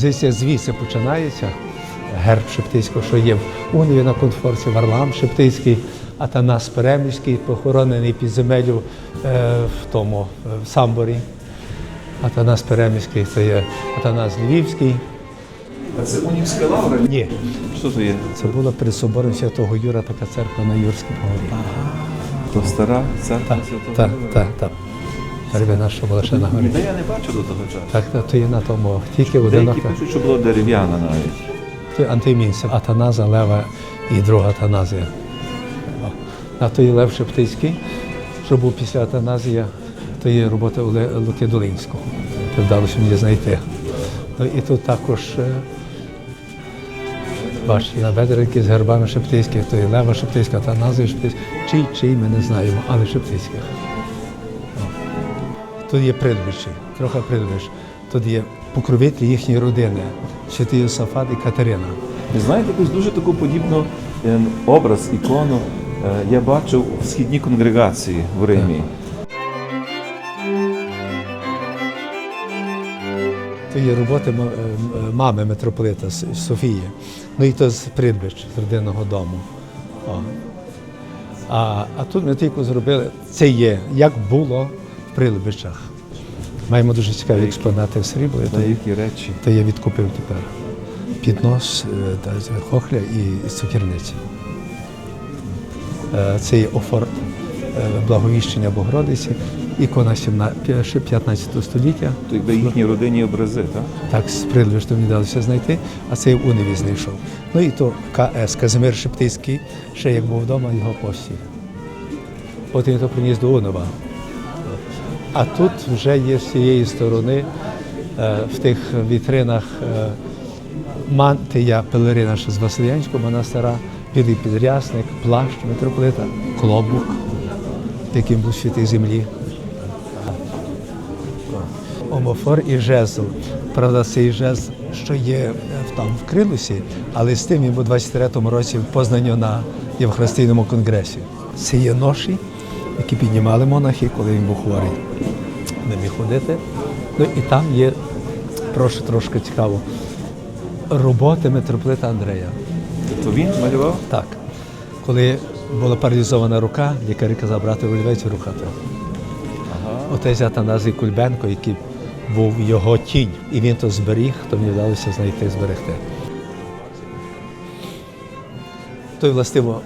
композиція звідси починається. Герб Шептицького, що є в Уніві на конфорці, Варлам Шептицький, Атанас Перемівський, похоронений під земелю е, в тому е, в Самборі. Атанас Перемівський це є Атанас Львівський. А це Унівська лавра? Ні, Що то є? це була перед собором Святого Юра така церква на Юрській горі. То стара церква Святого так, Юра? так, так. Первина, що була ще на горі. Та я не бачу до того часу. Так, так, то є на тому. Тільки Деякі одинока. пишуть, що було дерев'яна навіть. Це антимінця, Атаназа, Лева і друга Атаназія. О. А то є Лев Шептицький, що був після Атаназія, то є робота Оле- Луки Долинського. Це вдалося мені знайти. Ну, і тут також е, бачите, наведерики з гербами Шептицьких, то є Лева Шептицька, Атаназія Шептицька. Чий, чий ми не знаємо, але Шептицьких. Тут є придвищі, трохи придвищ. Тут є покровителі їхньої родини, святий Йосафат і Катерина. Ви знаєте, якусь дуже таку подібну е, образ, ікону е, я бачив в східній конгрегації в Римі. То є роботи е, мами митрополита Софії. Ну і то з придбич, з родинного дому. О. А, а тут ми тільки зробили, це є, як було в Прилибичах. Маємо дуже цікаві експонати в сріблі. Та які речі. То я відкупив тепер піднос е, та хохля і з цукерниці. Е, Це є офорт е, благовіщення Богородиці, ікона 17 15 століття. То якби їхні родинні образи, так? Так, з приладу, що мені вдалося знайти, а це в Уневі знайшов. Ну і то КС Казимир Шептицький, ще як був вдома, його постіль. Потім я то приніс до Унова. А тут вже є з цієї сторони е, в тих вітринах е, мантия пелерина ще з Васильянського монастира, білий підрясник, плащ митрополита, клобук, яким був святий землі. Омофор і жезл. Правда, цей жезл, що є е, там в Крилусі, але з тим він у 23-му році в на Євхаристійному конгресі. Це є ноші, які піднімали монахи, коли він був хворий. Не міг ходити. Ну і там є, прошу трошки цікаво, роботи митрополита Андрея. То він малював? Так. Коли була паралізована рука, лікарі казав брати олівець рухати. Отець Атаназій Кульбенко, який був його тінь, і він то зберіг, то мені вдалося знайти зберегти. Той, властиво,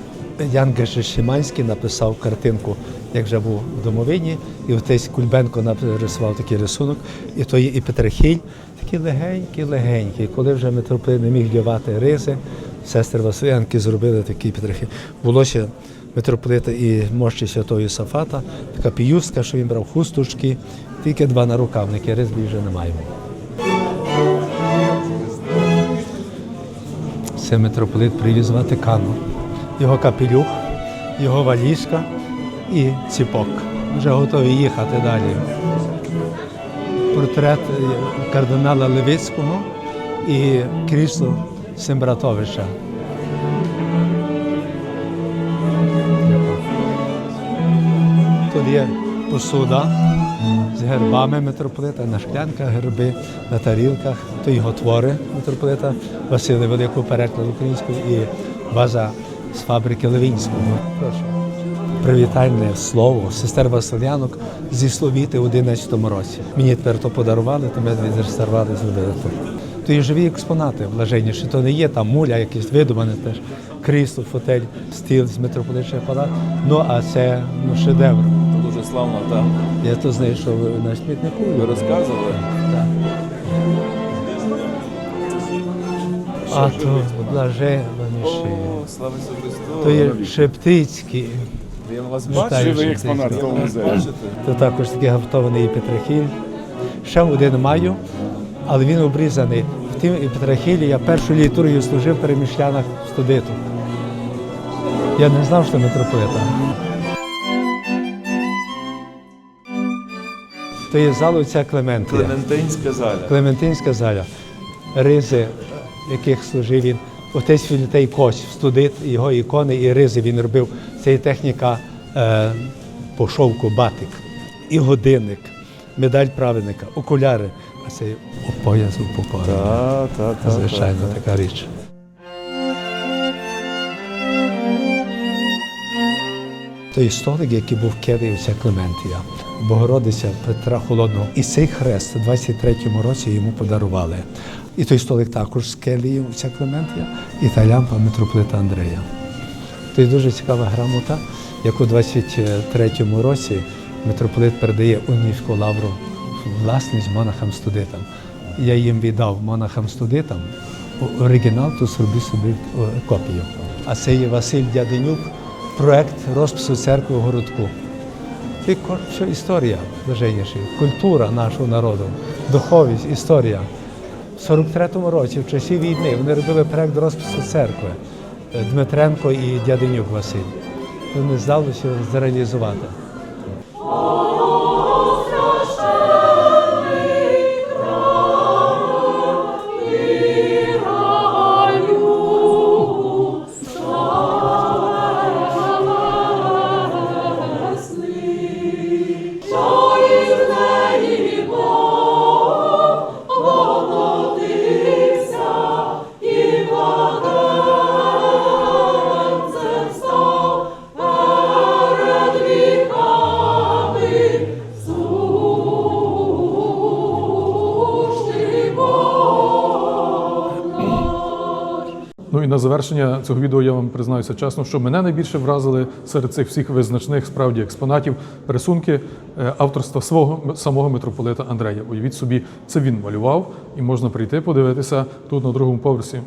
Ян Гешишиманський написав картинку, як вже був в домовині, і отець Кульбенко нарисував такий рисунок, і то є і Петрихіль, такий легенький, легенький. Коли вже митрополит не міг вдівати ризи, сестри Василянки зробили такий Петрихіль. Було ще митрополита і мощі святого Йосафата, така піюстка, що він брав хусточки, тільки два нарукавники, ризбі вже не маємо. Це митрополит привіз з Ватикану. Його капелюх, його валізка і ціпок. Вже готові їхати далі. Портрет е, кардинала Левицького і крісло Сембратовича. Тут є посуда з гербами митрополита, на шклянках герби, на тарілках, то його твори митрополита Василя Великого переклад українською і база з фабрики Левінського. Привітальне слово сестер Василянок зі Словіти у 11-му році. Мені тепер то подарували, то ми відреставрували, зробили то. То є живі експонати блаженніші, то не є там муля, якийсь видумане теж, крісло, фотель, стіл з митрополитичних палат. Ну а це ну, шедевр. То дуже славно, так. Я то знайшов на смітнику. Ви розказували? Так. А то блаженніші. Слава Ісусу Христу! То є Шептицький. Я вас бачу. Живий експонат того музею. То також такий гаптований Петрахіль. Ще один маю, але він обрізаний. В тім Петрахілі я першу літургію служив в перемішлянах в студиту. Я не знав, що митрополита. То є зал отця Клементія. Клементинська заля. Клементинська заля, ризи, яких служив він. Отець Філітей Коч, студит, його ікони і ризи він робив. Це є техніка е, по шовку батик. І годинник, медаль праведника, окуляри, а цей опояс упокорений. Так, так, так. Звичайно, так, так. така річ. Той столик, який був в Києві, Клементія, Богородиця Петра Холодного. І цей хрест у 23-му році йому подарували. І той столик також з Келії, ця Клементія, і та лямпа митрополита Андрея. То є дуже цікава грамота, яку у 23-му році митрополит передає Унівську лавру власність монахам-студитам. Я їм віддав монахам-студитам оригінал, то зроби собі копію. А це є Василь Дяденюк, проект розпису церкви в городку. І історія блаженніші, культура нашого народу, духовість, історія. В 43-му році, в часі війни, вони робили проект розпису церкви Е, Дмитренко і Дяденюк Василь. Вони здалося зреалізувати. Завершення цього відео я вам признаюся чесно, що мене найбільше вразили серед цих всіх визначних справді експонатів рисунки е, авторства свого самого митрополита Андрея. Уявіть собі, це він малював, і можна прийти подивитися тут на другому поверсі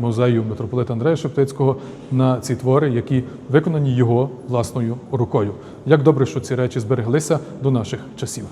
музею митрополита Андрея Шептицького на ці твори, які виконані його власною рукою. Як добре, що ці речі збереглися до наших часів.